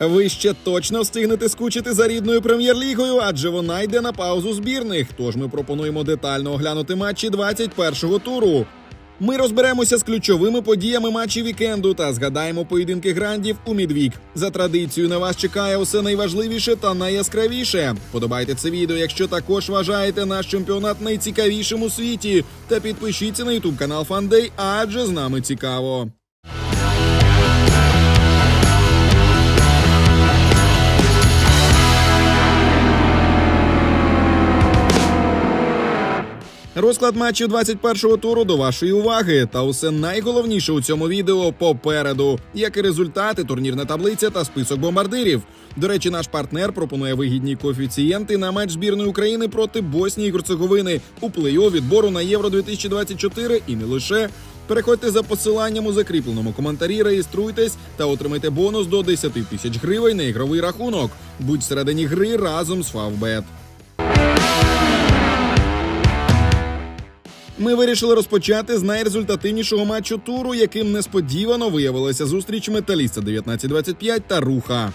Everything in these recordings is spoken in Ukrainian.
Ви ще точно встигнете скучити за рідною прем'єр-лігою, адже вона йде на паузу збірних. Тож ми пропонуємо детально оглянути матчі 21-го туру. Ми розберемося з ключовими подіями матчів вікенду та згадаємо поєдинки грандів у Мідвік. За традицією на вас чекає усе найважливіше та найяскравіше. Подобайте це відео, якщо також вважаєте наш чемпіонат найцікавішим у світі. Та підпишіться на ютуб канал Фандей, адже з нами цікаво. Розклад матчів 21-го туру до вашої уваги. Та усе найголовніше у цьому відео попереду, як і результати, турнірна таблиця та список бомбардирів. До речі, наш партнер пропонує вигідні коефіцієнти на матч збірної України проти Боснії і Герцеговини у плей-офф відбору на Євро 2024 і не лише. Переходьте за посиланням у закріпленому коментарі, реєструйтесь та отримайте бонус до 10 тисяч гривень на ігровий рахунок. Будь всередині гри разом з Фавбет. Ми вирішили розпочати з найрезультативнішого матчу туру, яким несподівано виявилася зустріч металіста 19-25 та руха.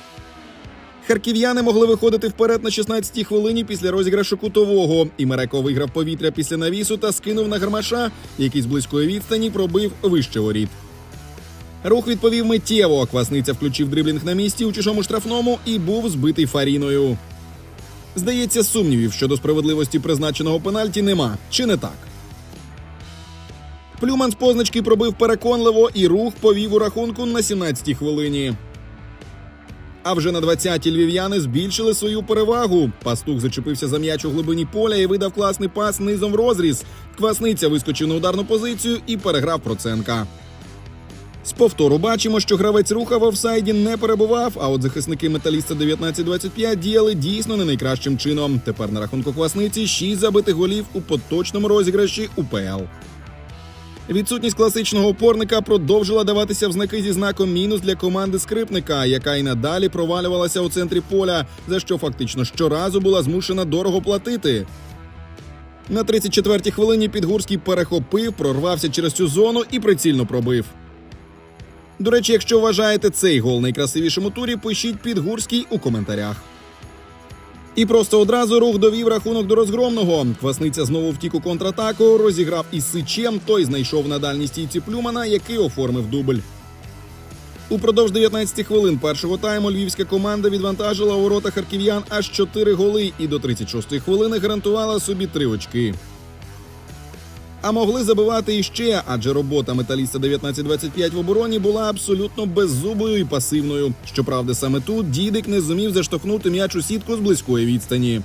Харків'яни могли виходити вперед на 16-й хвилині після розіграшу кутового. І Мереко виграв повітря після навісу та скинув на гармаша, який з близької відстані пробив вище воріт. Рух відповів миттєво. Квасниця включив дриблінг на місці у чужому штрафному і був збитий фаріною. Здається, сумнівів щодо справедливості призначеного пенальті нема. Чи не так? Плюман з позначки пробив переконливо і рух повів у рахунку на 17-й хвилині. А вже на 20-ті львів'яни збільшили свою перевагу. Пастух зачепився за м'яч у глибині поля і видав класний пас низом в розріз. Квасниця вискочив на ударну позицію і переграв Проценка. З повтору бачимо, що гравець руха в офсайді не перебував, а от захисники металіста 19-25 діяли дійсно не найкращим чином. Тепер на рахунку квасниці 6 забитих голів у поточному розіграші УПЛ. Відсутність класичного опорника продовжила даватися в знаки зі знаком мінус для команди скрипника, яка й надалі провалювалася у центрі поля, за що фактично щоразу була змушена дорого платити. На 34-й хвилині Підгурський перехопив, прорвався через цю зону і прицільно пробив. До речі, якщо вважаєте цей гол найкрасивішим у турі, пишіть Підгурський у коментарях. І просто одразу рух довів рахунок до розгромного. Квасниця знову втік у контратаку, розіграв із сичем. Той знайшов на дальній стійці Плюмана, який оформив дубль. Упродовж 19 хвилин першого тайму львівська команда відвантажила у ворота харків'ян аж 4 голи і до 36-ї хвилини гарантувала собі три очки. А могли забивати іще, адже робота металіста 19-25 в обороні була абсолютно беззубою і пасивною. Щоправда, саме тут дідик не зумів заштовхнути м'яч у сітку з близької відстані.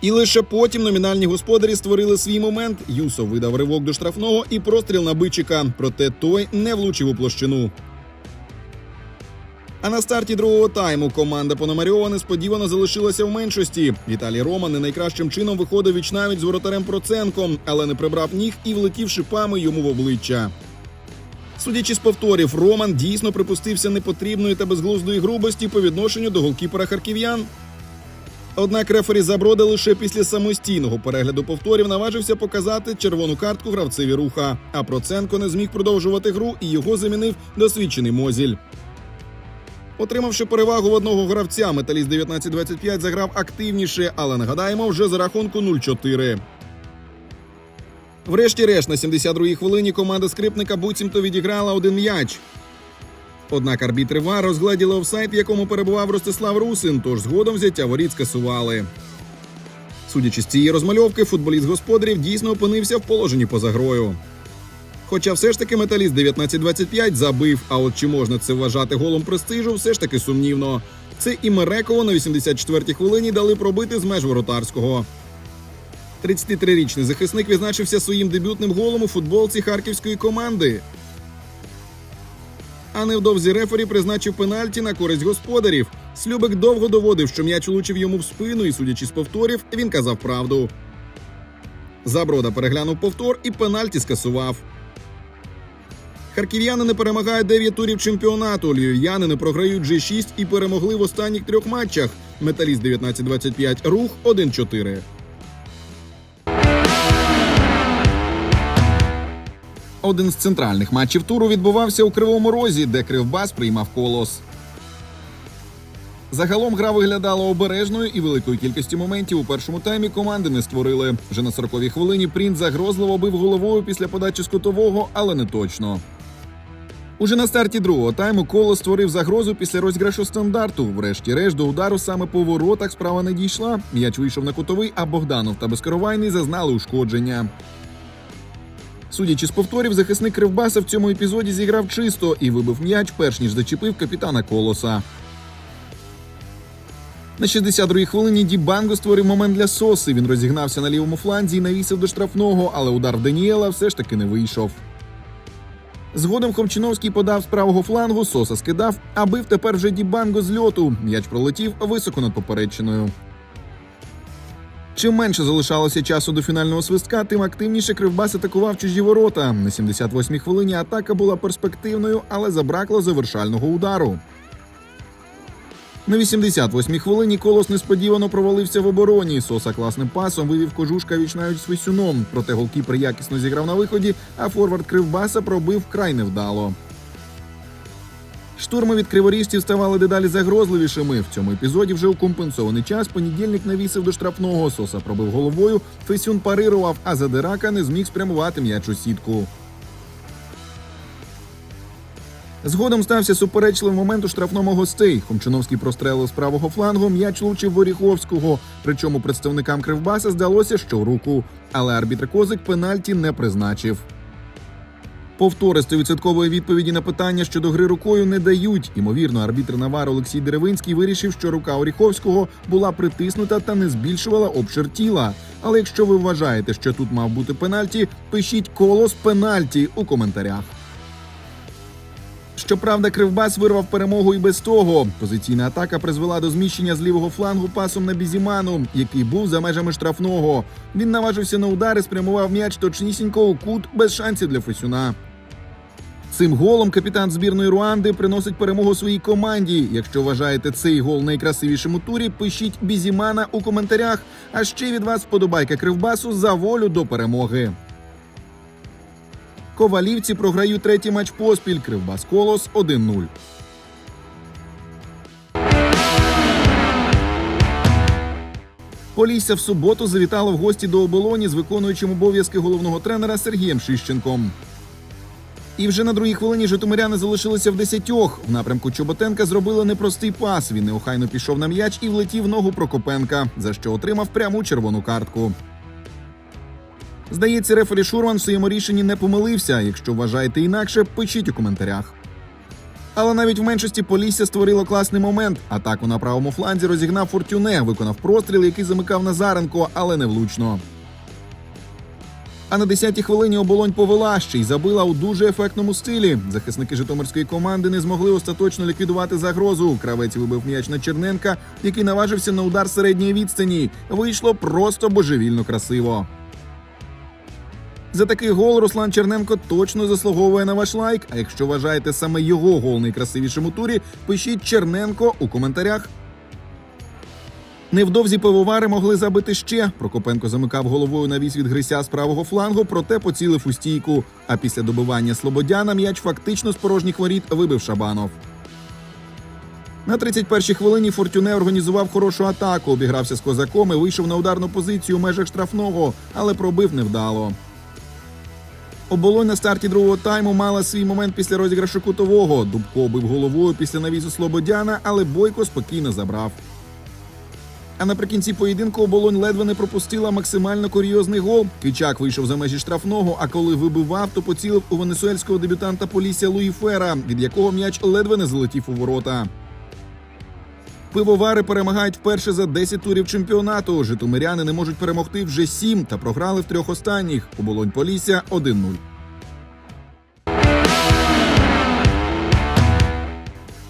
І лише потім номінальні господарі створили свій момент. Юсов видав ривок до штрафного і простріл на бичика, проте той не влучив у площину. А на старті другого тайму команда Пономарьова несподівано залишилася в меншості. Віталій Роман не найкращим чином виходив вічнавіч з воротарем Проценком, але не прибрав ніг і влетів шипами йому в обличчя. Судячи з повторів, Роман дійсно припустився непотрібної та безглуздої грубості по відношенню до голкіпера харків'ян. Однак рефері Заброда лише після самостійного перегляду повторів наважився показати червону картку гравцеві руха. А Проценко не зміг продовжувати гру і його замінив досвідчений Мозіль. Отримавши перевагу в одного гравця, металіст 19-25 заграв активніше, але нагадаємо, вже за рахунку 0-4. Врешті-решт, на 72-й хвилині команда скрипника буцімто відіграла один м'яч. Однак арбітри ВАР розгледіли офсайд, в якому перебував Ростислав Русин, тож згодом взяття воріт скасували. Судячи з цієї розмальовки, футболіст господарів дійсно опинився в положенні поза грою. Хоча все ж таки металіст 19-25 забив. А от чи можна це вважати голом престижу, все ж таки сумнівно. Це і Мереково на 84-й хвилині дали пробити з меж воротарського. 33-річний захисник відзначився своїм дебютним голом у футболці харківської команди. А невдовзі рефері призначив пенальті на користь господарів. Слюбик довго доводив, що м'яч влучив йому в спину, і, судячи з повторів, він казав правду. Заброда переглянув повтор і пенальті скасував. Харків'яни не перемагають 9 турів чемпіонату. Львів'яни програють вже 6 і перемогли в останніх трьох матчах. Металіст 19-25, рух 1-4. Один з центральних матчів туру відбувався у Кривому Розі, де Кривбас приймав колос. Загалом гра виглядала обережною і великої кількості моментів у першому таймі команди не створили. Вже на 40-й хвилині Принц загрозливо бив головою після подачі з кутового, але не точно. Уже на старті другого тайму коло створив загрозу після розіграшу стандарту. Врешті-решт до удару саме по воротах справа не дійшла. М'яч вийшов на кутовий, а Богданов та Безкоровайний зазнали ушкодження. Судячи з повторів, захисник Кривбаса в цьому епізоді зіграв чисто і вибив м'яч, перш ніж зачепив капітана Колоса. На 62-й хвилині Дібанго створив момент для Соси. Він розігнався на лівому фланзі і навісив до штрафного, але удар Даніела все ж таки не вийшов. Згодом Хомчиновський подав з правого флангу, Соса скидав, а бив тепер вже Дібанго з льоту. М'яч пролетів високо над попередчиною. Чим менше залишалося часу до фінального свистка, тим активніше Кривбас атакував чужі ворота. На 78-й хвилині атака була перспективною, але забракло завершального удару. На 88-й хвилині колос несподівано провалився в обороні. Соса класним пасом вивів кожушка вічнають з Фесюном. Проте голкіпер якісно зіграв на виході, а форвард Кривбаса пробив вкрай невдало. Штурми від криворіжців ставали дедалі загрозливішими. В цьому епізоді вже у компенсований час понедільник навісив до штрафного. Соса пробив головою, Фесюн парирував, а Задирака не зміг спрямувати м'яч у сітку. Згодом стався суперечливий момент у штрафному гостей. Хомчиновський прострелив з правого флангу, м'яч влучив Воріховського. Причому представникам Кривбаса здалося, що в руку. Але арбітр Козик пенальті не призначив. Повтори 100% відповіді на питання щодо гри рукою не дають. Імовірно, арбітр Навар Олексій Деревинський вирішив, що рука Оріховського була притиснута та не збільшувала обшир тіла. Але якщо ви вважаєте, що тут мав бути пенальті, пишіть колос пенальті у коментарях. Щоправда, Кривбас вирвав перемогу і без того. Позиційна атака призвела до зміщення з лівого флангу пасом на Бізіману, який був за межами штрафного. Він наважився на удар і спрямував м'яч точнісінько у кут без шансів для Фесюна. Цим голом капітан збірної Руанди приносить перемогу своїй команді. Якщо вважаєте цей гол найкрасивішим у турі, пишіть Бізімана у коментарях. А ще від вас вподобайка Кривбасу за волю до перемоги. Ковалівці програють третій матч поспіль. Кривбас Колос 1-0. Полісся в суботу завітало в гості до оболоні з виконуючим обов'язки головного тренера Сергієм Шищенком. І вже на другій хвилині житомиряни залишилися в десятьох. В напрямку Чоботенка зробили непростий пас. Він неохайно пішов на м'яч і влетів в ногу Прокопенка, за що отримав пряму червону картку. Здається, рефері Шурман в своєму рішенні не помилився. Якщо вважаєте інакше, пишіть у коментарях. Але навіть в меншості Полісся створило класний момент. Атаку на правому фланзі розігнав Фортюне, виконав простріл, який замикав Назаренко, але не влучно. А на 10-й хвилині оболонь повела ще й забила у дуже ефектному стилі. Захисники Житомирської команди не змогли остаточно ліквідувати загрозу. Кравець вибив м'яч на Черненка, який наважився на удар середньої відстані. Вийшло просто божевільно красиво. За такий гол Руслан Черненко точно заслуговує на ваш лайк. А якщо вважаєте саме його гол найкрасивішим у турі, пишіть Черненко у коментарях. Невдовзі пивовари могли забити ще. Прокопенко замикав головою навіс від грися з правого флангу, проте поцілив у стійку. А після добивання Слободяна м'яч фактично з порожніх воріт вибив Шабанов. На 31-й хвилині Фортюне організував хорошу атаку, обігрався з козаком і вийшов на ударну позицію у межах штрафного, але пробив невдало. Оболонь на старті другого тайму мала свій момент після розіграшу кутового. Дубко бив головою після навісу Слободяна, але Бойко спокійно забрав. А наприкінці поєдинку оболонь ледве не пропустила максимально курйозний гол. Кичак вийшов за межі штрафного, а коли вибивав, то поцілив у венесуельського дебютанта Полісся Луї Фера, від якого м'яч ледве не залетів у ворота. Пивовари перемагають вперше за 10 турів чемпіонату. Житомиряни не можуть перемогти вже 7 та програли в трьох останніх. Оболонь Полісся 1-0.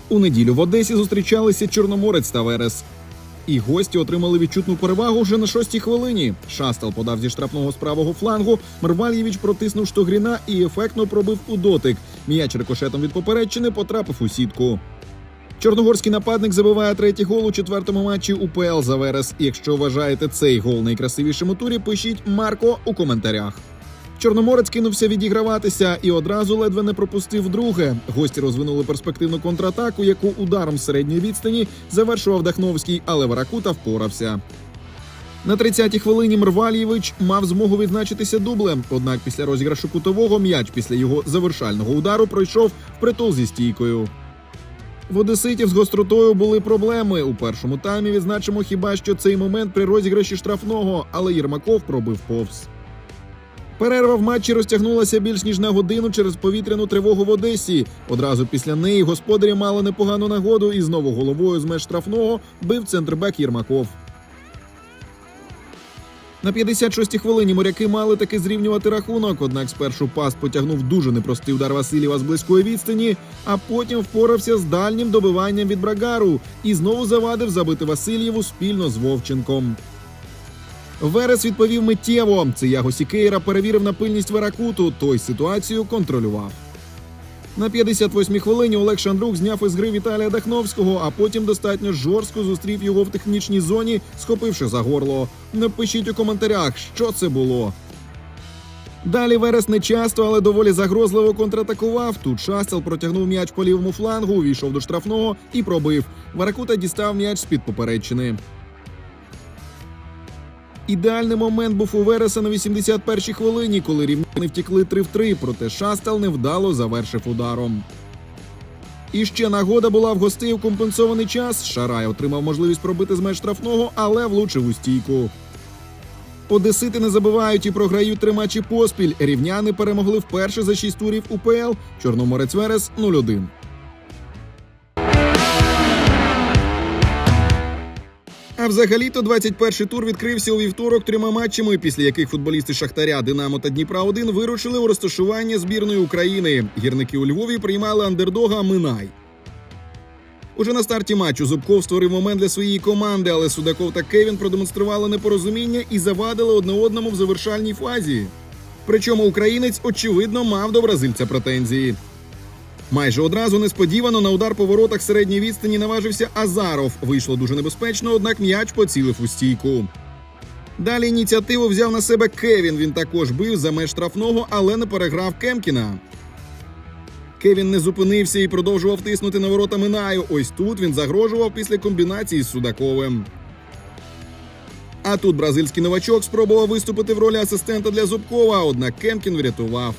У неділю в Одесі зустрічалися Чорноморець та Верес. І гості отримали відчутну перевагу вже на шостій хвилині. Шастал подав зі штрафного з правого флангу. Мервальєвич протиснув штогріна і ефектно пробив у дотик. М'яч рикошетом від попередчини потрапив у сітку. Чорногорський нападник забиває третій гол у четвертому матчі УПЛ за Верес. Якщо вважаєте цей гол найкрасивішим у турі, пишіть Марко у коментарях. Чорноморець кинувся відіграватися і одразу ледве не пропустив друге. Гості розвинули перспективну контратаку, яку ударом середньої відстані завершував Дахновський, але Варакута впорався. На 30-й хвилині Мрвальєвич мав змогу відзначитися дублем. Однак після розіграшу кутового м'яч після його завершального удару пройшов впритул зі стійкою. В Одеситів з гостротою були проблеми. У першому таймі відзначимо хіба що цей момент при розіграші штрафного, але Єрмаков пробив повз. Перерва в матчі розтягнулася більш ніж на годину через повітряну тривогу в Одесі. Одразу після неї господарі мали непогану нагоду і знову головою з меж штрафного бив центрбек Єрмаков. На 56-й хвилині моряки мали таки зрівнювати рахунок, однак спершу пас потягнув дуже непростий удар Васильєва з близької відстані, а потім впорався з дальнім добиванням від Брагару і знову завадив забити Васильєву спільно з Вовченком. Верес відповів миттєво. Це Яго Сікейра перевірив на пильність Веракуту. Той ситуацію контролював. На 58-й хвилині Олег Шандрук зняв із гри Віталія Дахновського, а потім достатньо жорстко зустрів його в технічній зоні, схопивши за горло. Напишіть у коментарях, що це було. Далі Верес не часто, але доволі загрозливо контратакував. Тут Шастел протягнув м'яч по лівому флангу, увійшов до штрафного і пробив. Варакута дістав м'яч з-під попередчини. Ідеальний момент був у Вереса на 81-й хвилині, коли рівняни втікли 3 в 3, проте Шастел невдало завершив ударом. І ще нагода була в гостей у компенсований час. Шарай отримав можливість пробити з меж штрафного, але влучив у стійку. Одесити не забивають і програють три матчі поспіль. Рівняни перемогли вперше за шість турів УПЛ. Чорноморець Верес 0-1. А взагалі-то 21-й тур відкрився у вівторок трьома матчами, після яких футболісти Шахтаря, Динамо та Дніпра 1 вирушили у розташування збірної України. Гірники у Львові приймали андердога Минай. Уже на старті матчу Зубков створив момент для своєї команди, але Судаков та Кевін продемонстрували непорозуміння і завадили одне одному в завершальній фазі. Причому українець очевидно мав до бразильця претензії. Майже одразу несподівано на удар по воротах середньої відстані наважився Азаров. Вийшло дуже небезпечно, однак м'яч поцілив у стійку. Далі ініціативу взяв на себе Кевін. Він також бив за меж штрафного, але не переграв Кемкіна. Кевін не зупинився і продовжував тиснути на ворота Минаю. Ось тут він загрожував після комбінації з Судаковим. А тут бразильський новачок спробував виступити в ролі асистента для Зубкова, однак Кемкін врятував.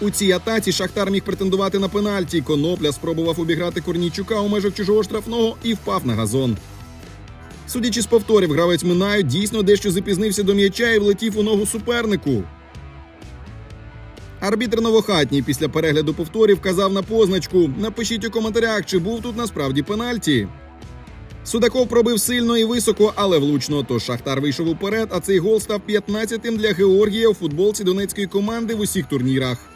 У цій атаці Шахтар міг претендувати на пенальті. Конопля спробував обіграти Корнійчука у межах чужого штрафного і впав на газон. Судячи з повторів, гравець Минаю дійсно дещо запізнився до м'яча і влетів у ногу супернику. Арбітр Новохатній після перегляду повторів казав на позначку: напишіть у коментарях, чи був тут насправді пенальті. Судаков пробив сильно і високо, але влучно. Тож Шахтар вийшов уперед, а цей гол став 15-тим для Георгія у футболці донецької команди в усіх турнірах.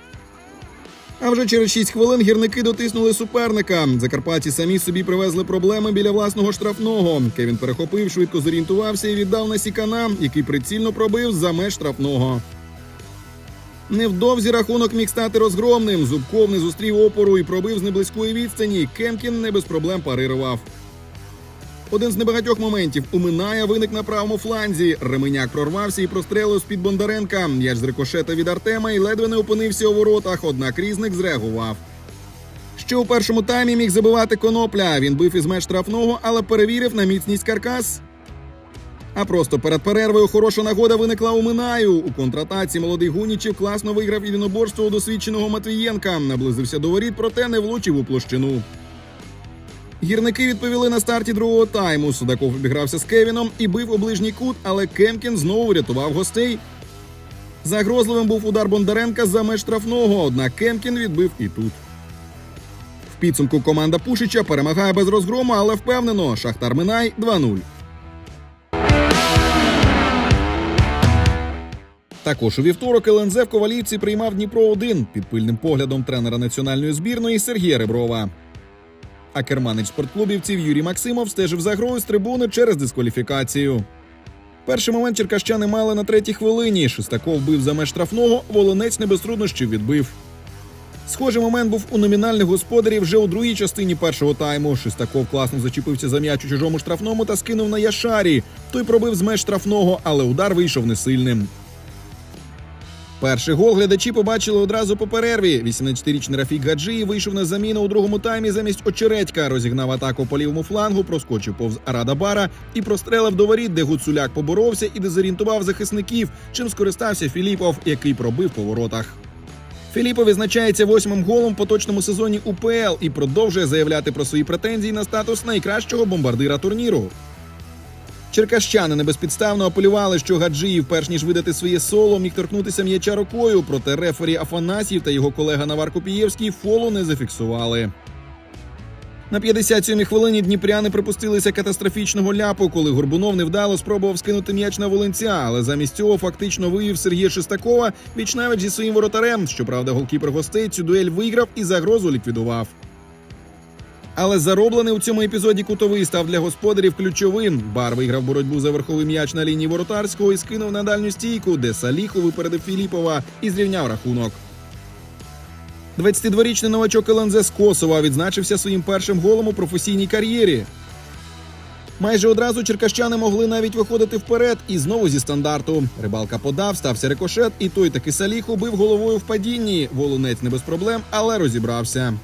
А вже через 6 хвилин гірники дотиснули суперника. Закарпатці самі собі привезли проблеми біля власного штрафного. Кевін перехопив, швидко зорієнтувався і віддав на Сікана, який прицільно пробив за меж штрафного. Невдовзі рахунок міг стати розгромним. Зубков не зустрів опору і пробив з неблизької відстані. Кемкін не без проблем парирував. Один з небагатьох моментів у Миная виник на правому фланзі. Ременяк прорвався і прострелив з-під Бондаренка. М'яч з рикошета від Артема і ледве не опинився у воротах, однак різник зреагував. Ще у першому таймі міг забивати конопля. Він бив із меж штрафного, але перевірив на міцність каркас. А просто перед перервою хороша нагода виникла у Минаю. У контратаці молодий Гунічів класно виграв єдиноборство у досвідченого Матвієнка. Наблизився до воріт, проте не влучив у площину. Гірники відповіли на старті другого тайму. Судаков обігрався з Кевіном і бив у ближній кут, але Кемкін знову врятував гостей. Загрозливим був удар Бондаренка за меж штрафного, однак Кемкін відбив і тут. В підсумку команда Пушича перемагає без розгрому, але впевнено. Шахтар Минай 2-0. Також у вівторок ЛНЗ в Ковалівці приймав Дніпро 1 під пильним поглядом тренера національної збірної Сергія Реброва. А керманич спортклубівців Юрій Максимов стежив за грою з трибуни через дискваліфікацію. Перший момент черкащани мали на третій хвилині. Шестаков бив за меж штрафного, волонець не без труднощів відбив. Схожий момент був у номінальних господарів вже у другій частині першого тайму. Шестаков класно зачепився за м'яч у чужому штрафному та скинув на Яшарі. Той пробив з меж штрафного, але удар вийшов несильним. Перший гол глядачі побачили одразу по перерві. 18-річний Рафік Гаджиєв вийшов на заміну у другому таймі замість Очередька, розігнав атаку по лівому флангу, проскочив повз Арада Бара і прострелив до воріт, де Гуцуляк поборовся і дезорієнтував захисників, чим скористався Філіпов, який пробив по воротах. Філіпов відзначається восьмим голом в поточному сезоні УПЛ і продовжує заявляти про свої претензії на статус найкращого бомбардира турніру. Черкащани небезпідставно апелювали, що Гаджиїв, перш ніж видати своє соло, міг торкнутися м'яча рукою, проте рефері Афанасів та його колега Навар Копієвський фолу не зафіксували. На 57-й хвилині дніпряни припустилися катастрофічного ляпу, коли Горбунов невдало спробував скинути м'яч на волинця, але замість цього фактично вивів Сергія Шестакова вічнавич зі своїм воротарем. Щоправда, голкіпер гостей цю дуель виграв і загрозу ліквідував. Але зароблений у цьому епізоді кутовий став для господарів ключовим. Бар виграв боротьбу за верховий м'яч на лінії воротарського і скинув на дальню стійку, де Саліху випередив Філіпова і зрівняв рахунок. 22-річний новачок ЛНЗ з Косова відзначився своїм першим голом у професійній кар'єрі. Майже одразу черкащани могли навіть виходити вперед і знову зі стандарту. Рибалка подав, стався рикошет, і той таки Саліху бив головою в падінні. Волунець не без проблем, але розібрався.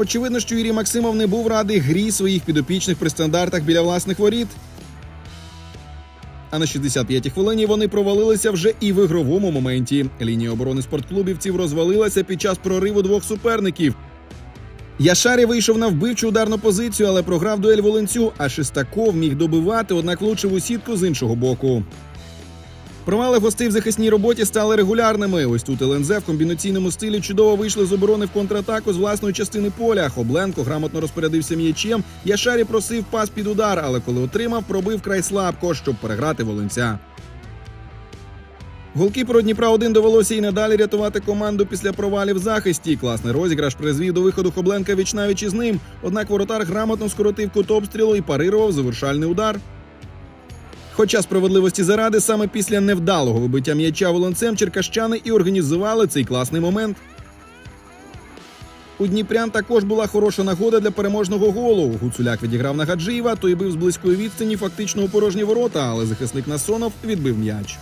Очевидно, що Юрій Максимов не був радий грі своїх підопічних при стандартах біля власних воріт. А на 65-й хвилині вони провалилися вже і в ігровому моменті. Лінія оборони спортклубівців розвалилася під час прориву двох суперників. Яшарі вийшов на вбивчу ударну позицію, але програв дуель Волинцю, а Шестаков міг добивати, однак влучив у сітку з іншого боку. Провали гостей в захисній роботі стали регулярними. Ось тут ЛНЗ в комбінаційному стилі чудово вийшли з оборони в контратаку з власної частини поля. Хобленко грамотно розпорядився м'ячем. Яшарі просив пас під удар, але коли отримав, пробив край слабко, щоб переграти волинця. Голкіперу Дніпра 1 довелося і надалі рятувати команду після провалів в захисті. Класний розіграш призвів до виходу Хобленка вічнавіч із ним. Однак воротар грамотно скоротив кут обстрілу і парирував завершальний удар. Хоча справедливості заради, саме після невдалого вибиття м'яча волонцем черкащани і організували цей класний момент. У Дніпрян також була хороша нагода для переможного голу. Гуцуляк відіграв на Гаджиєва, той бив з близької відстані фактично у порожні ворота, але захисник Насонов відбив м'яч.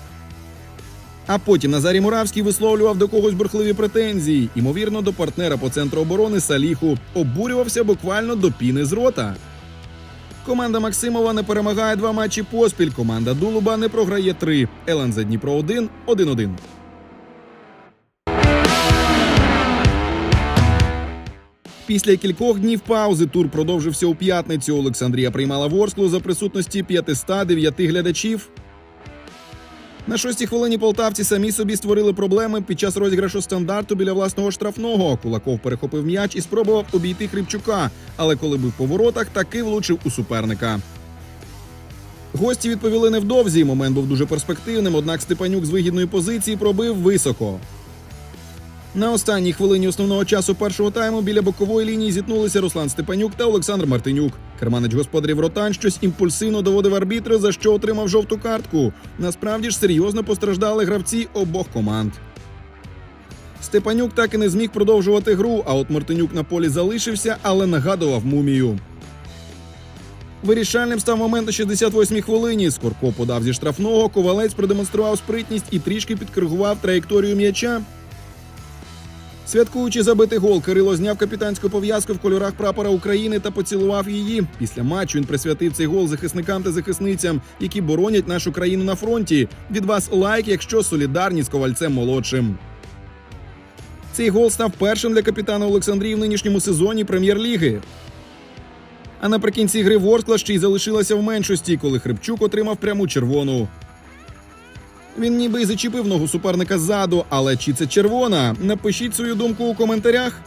А потім Назарій Муравський висловлював до когось бурхливі претензії, ймовірно, до партнера по центру оборони Саліху. Обурювався буквально до піни з рота. Команда Максимова не перемагає два матчі поспіль. Команда Дулуба не програє три. ЛНЗ Дніпро 1 1-1. Після кількох днів паузи тур продовжився у п'ятницю. Олександрія приймала Ворсклу за присутності 509 глядачів. На шостій хвилині полтавці самі собі створили проблеми під час розіграшу стандарту біля власного штрафного. Кулаков перехопив м'яч і спробував обійти Хрипчука, але коли був по воротах, таки влучив у суперника. Гості відповіли невдовзі. Момент був дуже перспективним, однак Степанюк з вигідної позиції пробив високо. На останній хвилині основного часу першого тайму біля бокової лінії зіткнулися Руслан Степанюк та Олександр Мартинюк. Керманич господарів Ротан щось імпульсивно доводив арбітри, за що отримав жовту картку. Насправді ж серйозно постраждали гравці обох команд. Степанюк так і не зміг продовжувати гру, а от Мартинюк на полі залишився, але нагадував мумію. Вирішальним став момент на 68-й хвилині. Скорко подав зі штрафного. Ковалець продемонстрував спритність і трішки підкоригував траєкторію м'яча. Святкуючи забитий гол, Кирило зняв капітанську пов'язку в кольорах прапора України та поцілував її. Після матчу він присвятив цей гол захисникам та захисницям, які боронять нашу країну на фронті. Від вас лайк, якщо солідарні з ковальцем молодшим. Цей гол став першим для капітана Олександрії в нинішньому сезоні прем'єр-ліги. А наприкінці гри Ворскла ще й залишилася в меншості, коли Хрипчук отримав пряму червону. Він ніби й зачепив ногу суперника ззаду, але чи це червона? Напишіть свою думку у коментарях.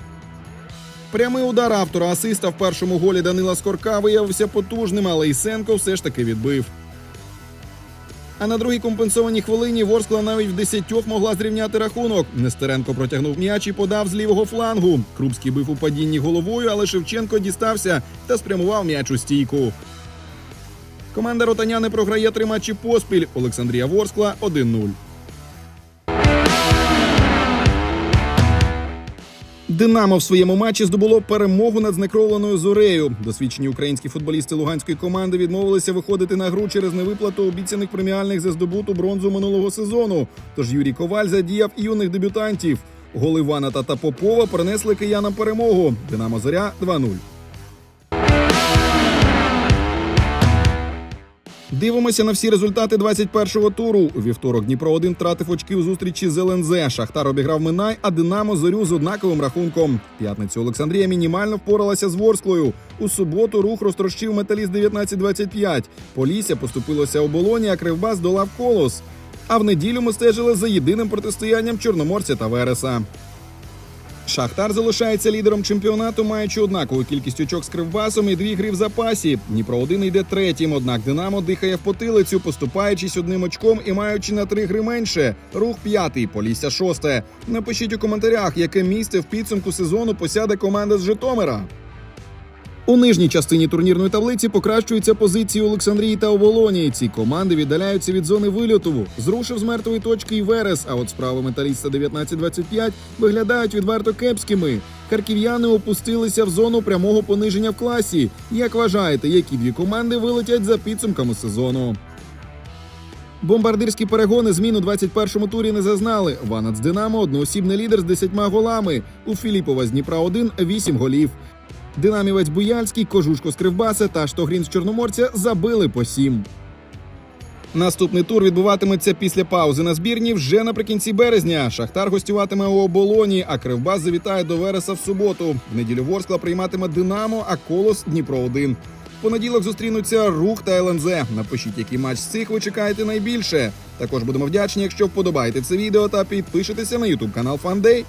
Прямий удар автора асиста в першому голі Данила Скорка виявився потужним, але Ісенко все ж таки відбив. А на другій компенсованій хвилині Ворскла навіть в десятьох могла зрівняти рахунок. Нестеренко протягнув м'яч і подав з лівого флангу. Крупський бив у падінні головою, але Шевченко дістався та спрямував м'яч у стійку. Команда Ротаня не програє три матчі поспіль. Олександрія Ворскла 1-0. Динамо в своєму матчі здобуло перемогу над знекровленою зорею. Досвідчені українські футболісти луганської команди відмовилися виходити на гру через невиплату обіцяних преміальних за здобуту бронзу минулого сезону. Тож Юрій Коваль задіяв юних дебютантів. Голи Ваната та Попова принесли киянам перемогу. Динамо Зоря 2-0. Дивимося на всі результати 21-го туру. У вівторок Дніпро 1 втратив очки у зустрічі з ЛНЗ. Шахтар обіграв Минай, а Динамо зорю з однаковим рахунком. П'ятницю Олександрія мінімально впоралася з Ворсклою. У суботу рух розтрощив металіст 19-25. Полісся поступилося оболоні, а Кривбас долав колос. А в неділю ми стежили за єдиним протистоянням Чорноморця та Вереса. Шахтар залишається лідером чемпіонату, маючи однакову кількість очок з кривбасом і дві гри в запасі. Дніпро 1 йде третім. Однак Динамо дихає в потилицю, поступаючись одним очком і маючи на три гри менше. Рух п'ятий, Полісся шосте. Напишіть у коментарях, яке місце в підсумку сезону посяде команда з Житомира. У нижній частині турнірної таблиці покращуються позиції Олександрії та Оболоні. Ці команди віддаляються від зони вильоту. Зрушив з мертвої точки і Верес. А от справи металіста 19-25 виглядають відверто кепськими. Харків'яни опустилися в зону прямого пониження в класі. Як вважаєте, які дві команди вилетять за підсумками сезону? Бомбардирські перегони змін у 21-му турі не зазнали. Ванац Динамо одноосібний лідер з 10 голами. У Філіпова з Дніпра 1 – 8 голів. Динамівець Буяльський, Кожушко з Кривбаса та Штогрін з Чорноморця забили по 7. Наступний тур відбуватиметься після паузи на збірні вже наприкінці березня. Шахтар гостюватиме у оболоні, а Кривбас завітає до Вереса в суботу. В неділю Ворскла прийматиме Динамо, а Колос Дніпро 1 В понеділок зустрінуться Рух та ЛНЗ. Напишіть, який матч з цих ви чекаєте найбільше. Також будемо вдячні, якщо вподобаєте це відео та підпишетеся на ютуб канал Фандей.